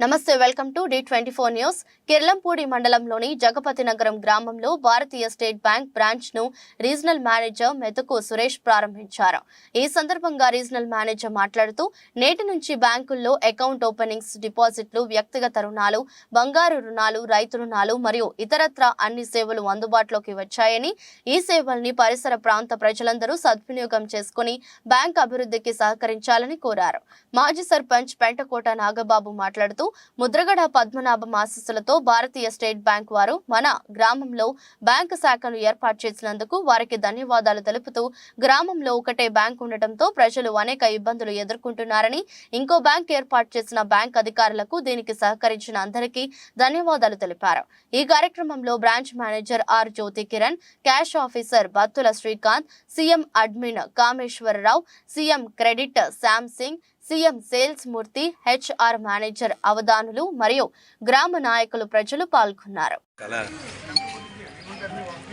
నమస్తే welcome to the twenty four news. Kirlampudi మండలంలోని జగపతి నగరం గ్రామంలో భారతీయ స్టేట్ బ్యాంక్ బ్రాంచ్ను రీజనల్ మేనేజర్ మెతుకు సురేష్ ప్రారంభించారు. ఈ సందర్భంగా రీజనల్ మేనేజర్ మాట్లాడుతూ నేటి నుంచి బ్యాంకుల్లో అకౌంట్ ఓపెనింగ్స్ డిపాజిట్లు వ్యక్తిగత రుణాలు బంగారు రుణాలు రైతు రుణాలు మరియు ఇతరత్ర అన్ని సేవలు అందుబాటులోకి వచ్చాయని ఈ సేవల్ని పరిసర ప్రాంత ప్రజలందరూ సద్వినియోగం చేసుకుని బ్యాంక్ అభివృద్ధికి సహకరించాలని కోరారు. మాజీ సర్పంచ్ పెంటకోట నాగబాబు మాట్లాడుతూ ముద్రగడ పద్మనాభం ఆశీస్సులతో భారతీయ స్టేట్ బ్యాంక్ వారు మన గ్రామంలో బ్యాంకు శాఖను ఏర్పాటు చేసినందుకు వారికి ధన్యవాదాలు తెలుపుతూ గ్రామంలో ఒకటే బ్యాంక్ ఉండటంతో ప్రజలు అనేక ఇబ్బందులు ఎదుర్కొంటున్నారని ఇంకో బ్యాంక్ ఏర్పాటు చేసిన బ్యాంక్ అధికారులకు దీనికి సహకరించిన అందరికీ ధన్యవాదాలు తెలిపారు. ఈ కార్యక్రమంలో branch manager R Jyothi Kiran cash officer Battula Srikanth CM admin Kameswararao CM credit Sham Singh CM sales Murthy HR manager Avadhanulu మరియు గ్రామ నాయకులు ప్రజలు పాల్గొన్నారు.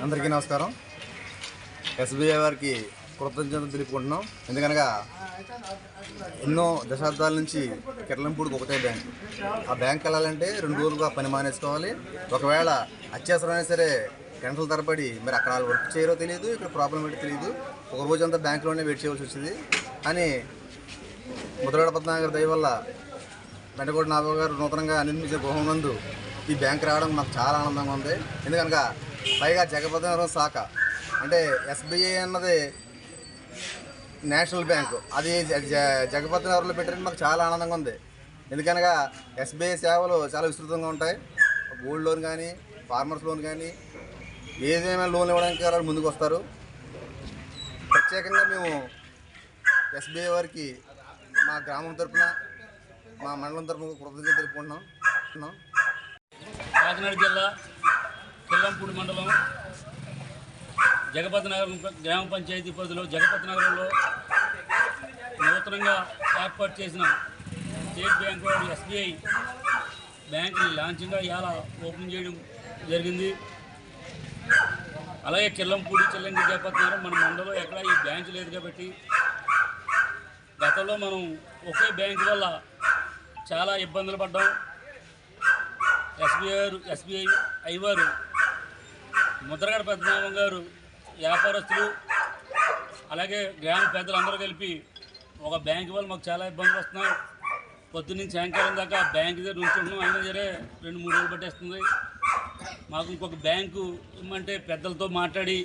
అందరికీ నమస్కారం. ఎస్బీఐ వారికి కృతజ్ఞతలు తెలుపుకుంటున్నాం. ఎందుకనగా ఎన్నో దశాబ్దాల నుంచి కిర్లంపూడికి ఒకటే బ్యాంక్. ఆ బ్యాంక్ వెళ్ళాలంటే రెండు రోజులుగా పని మానేసుకోవాలి. ఒకవేళ అత్యవసరమైనా సరే గంటల తరబడి మరి అక్కడ వాళ్ళు వర్క్ చేయరో తెలియదు ఇక్కడ ప్రాబ్లం ఏంటో తెలియదు. ఒక రోజంతా బ్యాంకులోనే వెయిట్ చేయవలసి వచ్చింది. అని ముద్రగడ పద్మనాభ దయ వల్ల వెంటకోటి నాబాబు గారు నూతనంగా నిర్మించిన గృహం నందు ఈ బ్యాంక్ రావడం నాకు చాలా ఆనందంగా ఉంది. ఎందుకనగా పైగా జగపతినగరం శాఖ అంటే ఎస్బీఐ అన్నది నేషనల్ బ్యాంకు అది జ- జగపతినగరంలో పెట్టడానికి మాకు చాలా ఆనందంగా ఉంది. ఎందుకనగా ఎస్బీఐ సేవలు చాలా విస్తృతంగా ఉంటాయి. గోల్డ్ లోన్ కానీ ఫార్మర్స్ లోన్ కానీ ఏదైనా లోన్ ఇవ్వడానికి వాళ్ళు ముందుకు వస్తారు. ప్రత్యేకంగా మేము ఎస్బీఐ వారికి మా గ్రామం తరపున మా మండలం తరపున కృతజ్ఞత తెలుపుకుంటున్నాం. కాకినాడ జిల్లా కిల్లంపూడి మండలం జగపతి నగరం గ్రామ పంచాయతీ పరిధిలో జగపతి నగరంలో నూతనంగా ఏర్పాటు చేసిన స్టేట్ బ్యాంక్ ఎస్బీఐ బ్యాంక్ని లాంఛంగా ఇవాళ ఓపెన్ చేయడం జరిగింది. అలాగే కిల్లంపూడి చిల్లంగి జగపతి నగరం మన మండలం ఎక్కడ ఈ బ్యాంక్ లేదు కాబట్టి గతంలో మనం ఒకే బ్యాంక్ వల్ల చాలా ఇబ్బందులు పడ్డాం. ఎస్బీఐ ఎస్బీఐ ఐవారు ముద్రగడ పెద్దనామం గారు వ్యాపారస్తులు అలాగే గ్రామ పెద్దలందరూ కలిపి ఒక బ్యాంక్ వల్ల మాకు చాలా ఇబ్బందులు వస్తున్నాయి. పొద్దున్నుంచి సాయంకాలం దాకా బ్యాంక్ దగ్గర ఉంచుకుంటున్నాం అయినా సరే రెండు మూడు రోజులు పట్టేస్తుంది. మాకు ఇంకొక బ్యాంకు ఇమ్మంటే పెద్దలతో మాట్లాడి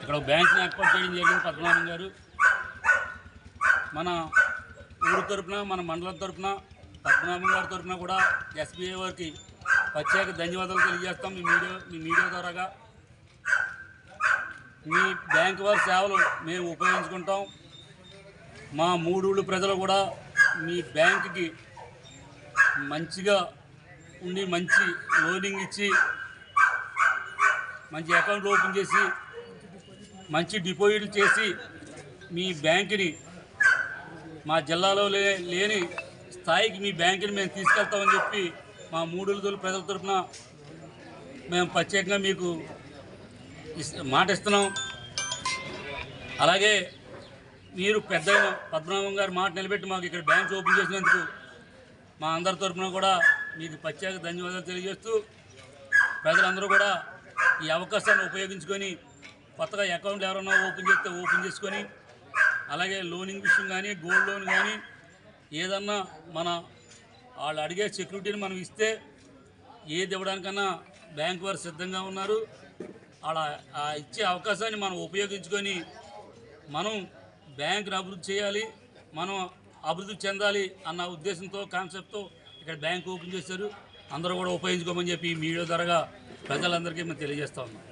ఇక్కడ ఒక బ్యాంక్ని ఏర్పాటు చేయడం జరిగింది పద్మనాభం గారు. మన ఊరు తరపున మన మండలం తరపున పద్మనాభం గారి తరపున కూడా ఎస్బీఐ వారికి ప్రత్యేక ధన్యవాదాలు తెలియజేస్తాం మీ మీడియా మీ మీడియా ద్వారాగా. మీ బ్యాంక్ వారి సేవలు మేము ఉపయోగించుకుంటాం. మా మూడూళ్ళు ప్రజలు కూడా మీ బ్యాంకుకి మంచిగా ఉండి మంచి లోనింగ్ ఇచ్చి మంచి అకౌంట్ ఓపెన్ చేసి మంచి డిపాజిట్లు చేసి మీ బ్యాంకుని మా జిల్లాలో లేని స్థాయికి మీ బ్యాంకుని మేము తీసుకెళ్తామని చెప్పి మా మూడు తోలు ప్రజల తరఫున మేము ప్రత్యేకంగా మీకు మాట ఇస్తున్నాం. అలాగే మీరు పెద్ద పద్మనాభం గారి మాట నిలబెట్టి మాకు ఇక్కడ బ్యాంక్ ఓపెన్ చేసినందుకు మా అందరి తరఫున కూడా మీకు ప్రత్యేక ధన్యవాదాలు తెలియజేస్తూ ప్రజలందరూ కూడా ఈ అవకాశాన్ని ఉపయోగించుకొని కొత్తగా అకౌంట్లు ఎవరైనా ఓపెన్ చేస్తే ఓపెన్ చేసుకొని అలాగే లోనింగ్ విషయం కానీ గోల్డ్ లోన్ కానీ ఏదన్నా మన వాళ్ళు అడిగే సెక్యూరిటీని మనం ఇస్తే ఏది ఇవ్వడానికన్నా బ్యాంక్ వారు సిద్ధంగా ఉన్నారు. అలా ఇచ్చే అవకాశాన్ని మనం ఉపయోగించుకొని మనం బ్యాంకును అభివృద్ధి చేయాలి మనం అభివృద్ధి చెందాలి అన్న ఉద్దేశంతో కాన్సెప్ట్తో ఇక్కడ బ్యాంక్ ఓపెన్ చేశారు. అందరూ కూడా ఉపయోగించుకోమని చెప్పి మీడియా ద్వారా ప్రజలందరికీ మేము తెలియజేస్తా ఉన్నాం.